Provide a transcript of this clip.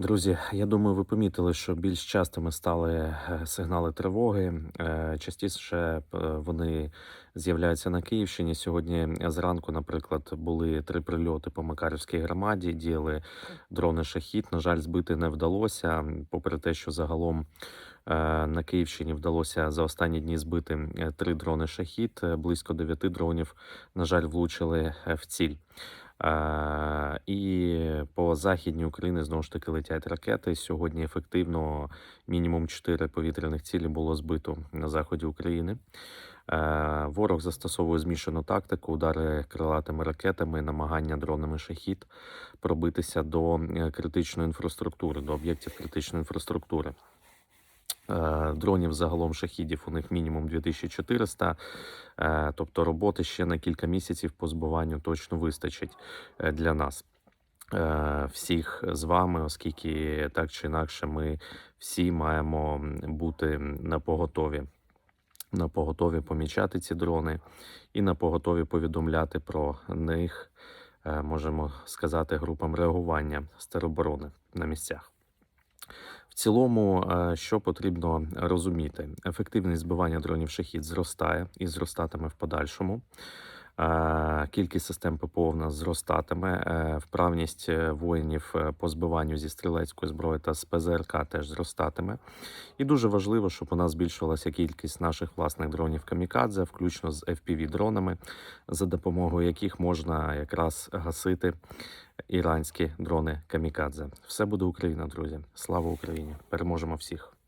Друзі, я думаю, ви помітили, що більш частими стали е, сигнали тривоги. Е, Частіше е, вони з'являються на Київщині. Сьогодні зранку, наприклад, були три прильоти по Макарівській громаді. Діяли дрони шахід. На жаль, збити не вдалося. Попри те, що загалом на Київщині вдалося за останні дні збити три дрони шахід. Е, Близько дев'яти дронів, на жаль, влучили в ціль. І по західній Україні знову ж таки летять ракети. Сьогодні ефективно мінімум 4 повітряних цілі було збито на заході України. Е, Ворог застосовує змішану тактику, удари крилатими ракетами, намагання дронами шахід пробитися до е, критичної інфраструктури, до об'єктів критичної інфраструктури. Е, Дронів загалом шахідів у них мінімум 2400, е, тобто роботи ще на кілька місяців по збиванню точно вистачить е, для нас. Всіх з вами, оскільки так чи інакше ми всі маємо бути на поготові. На поготові помічати ці дрони і на поготові повідомляти про них, можемо сказати, групам реагування з на місцях. В цілому, е, що потрібно розуміти, ефективність збивання дронів шахід зростає і зростатиме в подальшому. Кількість систем ППО в нас зростатиме. Е, Вправність е, воїнів е, по збиванню зі стрілецької зброї та з ПЗРК теж зростатиме. І дуже важливо, щоб у нас збільшувалася кількість наших власних дронів камікадзе, включно з fpv дронами, за допомогою яких можна якраз гасити іранські дрони камікадзе. Все буде Україна, друзі. Слава Україні! Переможемо всіх!